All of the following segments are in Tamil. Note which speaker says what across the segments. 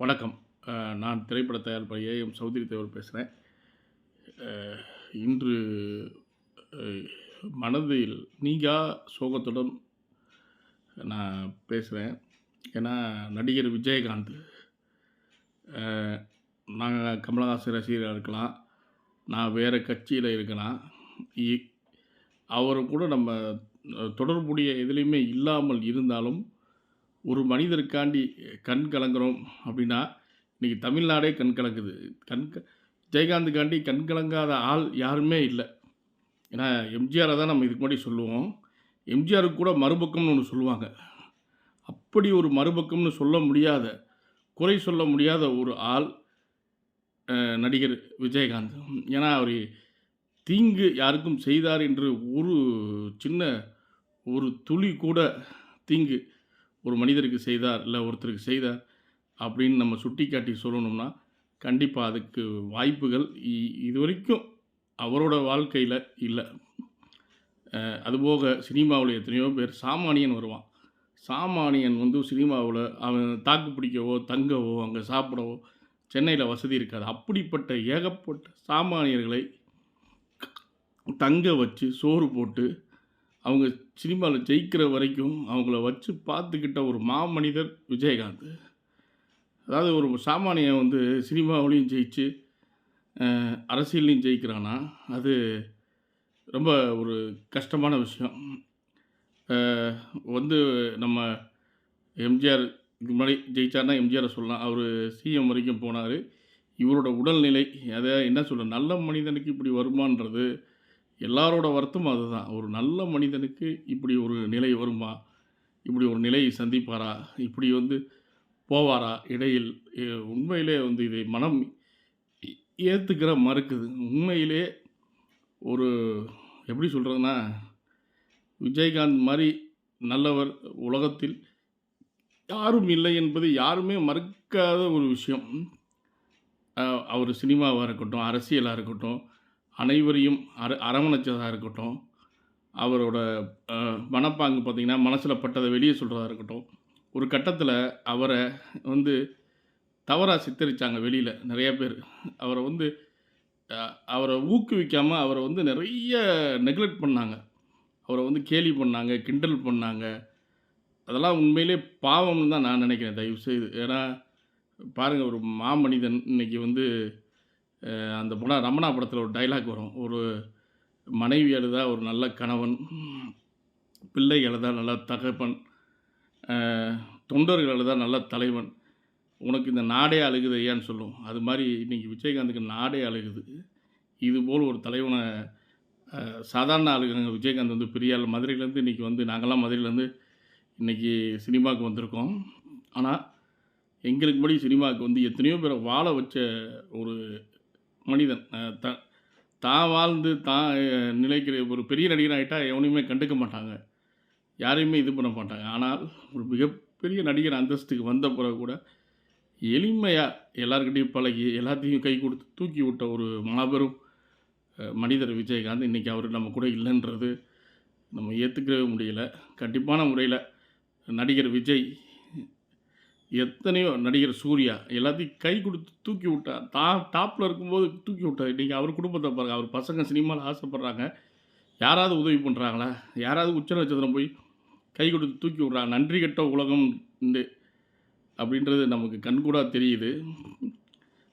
Speaker 1: வணக்கம். நான் திரைப்பட தயாரிப்பாளர் ஏஎம் சௌத்ரி தேவர் பேசுகிறேன் இன்று மனதில் நீங்கா சோகத்துடன் நான் பேசுகிறேன் ஏன்னா நடிகர் விஜயகாந்த் நாங்கள் கமலஹாசன் ரசிகராக இருக்கலாம். நான் வேறு கட்சியில் இருக்கலாம் இ- அவர் கூட நம்ம தொடர்புடைய எதுலேயுமே இல்லாமல் இருந்தாலும் ஒரு மனிதருக்காண்டி கண் கலங்குறோம் அப்படின்னா இன்றைக்கி தமிழ்நாடே கண் கலங்குது. கண் க- விஜயகாந்துக்காண்டி கண் கலங்காத ஆள் யாருமே இல்லை. ஏன்னா எம்ஜிஆரை தான் நம்ம இதுக்கு முன்னாடி சொல்லுவோம். எம்ஜிஆருக்கு கூட மறுபக்கம்னு ஒன்று சொல்லுவாங்க. அப்படி ஒரு மறுபக்கம்னு சொல்ல முடியாத குறை சொல்ல முடியாத ஒரு ஆள் நடிகர் விஜயகாந்த். ஏன்னா அவர் தீங்கு யாருக்கும் செய்தார் என்று ஒரு சின்ன ஒரு துளி கூட தீங்கு ஒரு மனிதருக்கு செய்தார் இல்லை ஒருத்தருக்கு செய்தார் அப்படின்னு நம்ம சுட்டி காட்டி சொல்லணும்னா கண்டிப்பாக அதுக்கு வாய்ப்புகள் இ- இது வரைக்கும் அவரோட வாழ்க்கையில் இல்லை. அதுபோக சினிமாவில் எத்தனையோ பேர் சாமானியன் வருவான். சாமானியன் வந்து சினிமாவில் அவன் தாக்கு பிடிக்கவோ தங்கவோ அங்கே சாப்பிடவோ சென்னையில் வசதி இருக்காது. அப்படிப்பட்ட ஏகப்பட்ட சாமானியர்களை தங்க வச்சு சோறு போட்டு அவங்க சினிமாவில் ஜெயிக்கிற வரைக்கும் அவங்கள வச்சு பார்த்துக்கிட்ட ஒரு மாமனிதர் விஜயகாந்த். அதாவது ஒரு சாமானியன் வந்து சினிமாவிலையும் ஜெயிச்சு அரசியல்லையும் ஜெயிக்கிறான்னா அது ரொம்ப ஒரு கஷ்டமான விஷயம். வந்து நம்ம எம்ஜிஆர் இதுக்கு முன்னாடி ஜெயிச்சார்னா எம்ஜிஆரை சொல்லலாம். அவர் சிஎம் வரைக்கும் போனார். இவரோட உடல்நிலை அதை என்ன சொல்ற நல்ல மனிதனுக்கு இப்படி வருமான்றது எல்லாரோட வருத்தமும் அதுதான். ஒரு நல்ல மனிதனுக்கு இப்படி ஒரு நிலை வருமா? இப்படி ஒரு நிலையை சந்திப்பாரா? இப்படி வந்து போவாரா? இடையில் உண்மையிலே வந்து இதை மனம் ஏற்றுக்கிற மறுக்குது. உண்மையிலே ஒரு எப்படி சொல்கிறதுனா விஜயகாந்த் மாதிரி நல்லவர் உலகத்தில் யாரும் இல்லை என்பது யாருமே மறுக்காத ஒரு விஷயம். அவர் சினிமாவாக இருக்கட்டும் அரசியலாக இருக்கட்டும் அனைவரையும் அர அரவணைச்சதாக இருக்கட்டும். அவரோட மனப்பாங்கு பார்த்திங்கன்னா மனசில் பட்டதை வெளியே சொல்கிறதா இருக்கட்டும். ஒரு கட்டத்தில் அவரை வந்து தவறாக சித்தரித்தாங்க வெளியில் நிறைய பேர். அவரை வந்து அவரை ஊக்குவிக்காமல் அவரை வந்து நிறைய நெக்லெக்ட் பண்ணாங்க. அவரை வந்து கேலி பண்ணாங்க கிண்டல் பண்ணாங்க. அதெல்லாம் உண்மையிலே பாவம்னு தான் நான் நினைக்கிறேன் தயவு செய்து ஏன்னா பாருங்கள் ஒரு மாமனிதன் இன்னைக்கு வந்து அந்த படம் ரமணா படத்தில் ஒரு டைலாக் வரும். ஒரு மனைவி எழுதா ஒரு நல்ல கணவன் பிள்ளை எழுதா நல்ல தகப்பன் தொண்டர்கள் எழுதா நல்ல தலைவன். உனக்கு இந்த நாடே அழுகுது ஐயான்னு சொல்லும். அது மாதிரி இன்றைக்கி விஜயகாந்துக்கு நாடே அழுகுது. இது போல் ஒரு தலைவனை சாதாரண ஆளுங்க விஜயகாந்த் வந்து பெரிய மதுரையிலேருந்து இன்றைக்கி வந்து நாங்களாம் மதுரையிலேருந்து இன்றைக்கி சினிமாவுக்கு வந்திருக்கோம். ஆனால் எங்களுக்கு படி சினிமாவுக்கு வந்து எத்தனையோ பேரை வாழ வச்ச ஒரு மனிதன். த தான் வாழ்ந்து தான் நிலைக்கிற ஒரு பெரிய நடிகர் ஆகிட்டா எவனையுமே கண்டுக்க மாட்டாங்க. யாரையுமே இது பண்ண மாட்டாங்க. ஆனால் ஒரு மிகப்பெரிய நடிகர் அந்தஸ்துக்கு வந்த பிறகு கூட எளிமையாக எல்லாருக்கிட்டையும் பழகி எல்லாத்தையும் கை கொடுத்து தூக்கி விட்ட ஒரு மாபெரும் மனிதர் விஜயகாந்த் இன்றைக்கி அவர் நம்ம கூட இல்லைன்றது நம்ம ஏற்றுக்கவே முடியல. கண்டிப்பான முறையில் நடிகர் விஜய் எத்தனையோ நடிகர் சூர்யா எல்லாத்தையும் கை கொடுத்து தூக்கி விட்டா தா டாப்பில் இருக்கும்போது தூக்கி விட்டார் இன்றைக்கி அவர் குடும்பத்தை பாருங்க அவர் பசங்க சினிமாவில் ஆசைப்பட்றாங்க. யாராவது உதவி பண்ணுறாங்களா யாராவது உச்ச நட்சத்திரம் போய் கை கொடுத்து தூக்கி விட்றாங்க நன்றி கெட்ட உலகம் உண்டு அப்படின்றது நமக்கு கண்கூடாக தெரியுது.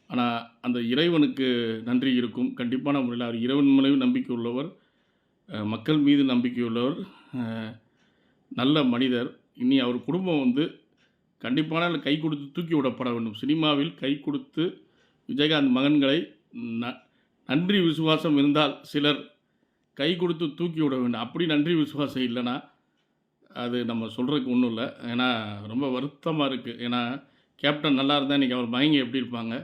Speaker 1: ஆனால் அந்த இறைவனுக்கு நன்றி இருக்கும். கண்டிப்பான முறையில் அவர் இறைவன் மேலேயும் நம்பிக்கை உள்ளவர் மக்கள் மீது நம்பிக்கை உள்ளவர். நல்ல மனிதர். இனி அவர் குடும்பம் வந்து கண்டிப்பான கை கொடுத்து தூக்கி விடப்பட வேண்டும். சினிமாவில் கை கொடுத்து விஜயகாந்த் மகன்களை ந- நன்றி விசுவாசம் இருந்தால் சிலர் கை கொடுத்து தூக்கி விட வேண்டும். அப்படி நன்றி விசுவாசம் இல்லைன்னா அது நம்ம சொல்கிறதுக்கு ஒன்றும் இல்லை. ஏன்னா ரொம்ப வருத்தமாக இருக்குது ஏன்னா கேப்டன் நல்லா இருந்தால் இன்றைக்கி அவர் மயங்கி எப்படி இருப்பாங்க?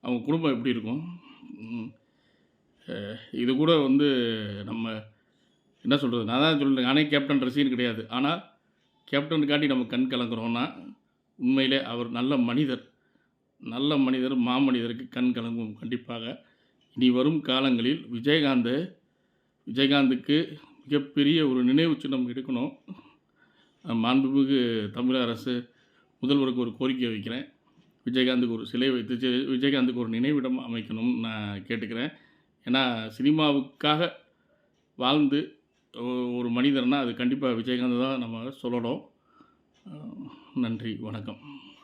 Speaker 1: அவங்க குடும்பம் எப்படி இருக்கும்? இது கூட வந்து நம்ம என்ன சொல்கிறது நான் தான் சொல்கிறேன் நானே கேப்டன் ரசிகன் கிடையாது. ஆனால் கேப்டனுக்காண்டி நம்ம கண் கலங்குறோன்னா உண்மையிலே அவர் நல்ல மனிதர். நல்ல மனிதர் மாமனிதருக்கு கண் கலங்கும் கண்டிப்பாக. இனி வரும் காலங்களில் விஜயகாந்த் விஜயகாந்துக்கு மிகப்பெரிய ஒரு நினைவு சின்னம் எடுக்கணும். மாண்புமிகு தமிழக அரசு முதல்வருக்கு ஒரு கோரிக்கை வைக்கிறேன். விஜயகாந்துக்கு ஒரு சிலை வைத்து விஜயகாந்துக்கு ஒரு நினைவிடம் அமைக்கணும்னு நான் கேட்டுக்கிறேன். ஏன்னா சினிமாவுக்காக வாழ்ந்து ஒரு மனிதர்னால் அது கண்டிப்பாக விஜயகாந்த் தான் நம்ம சொல்லணும். நன்றி வணக்கம்.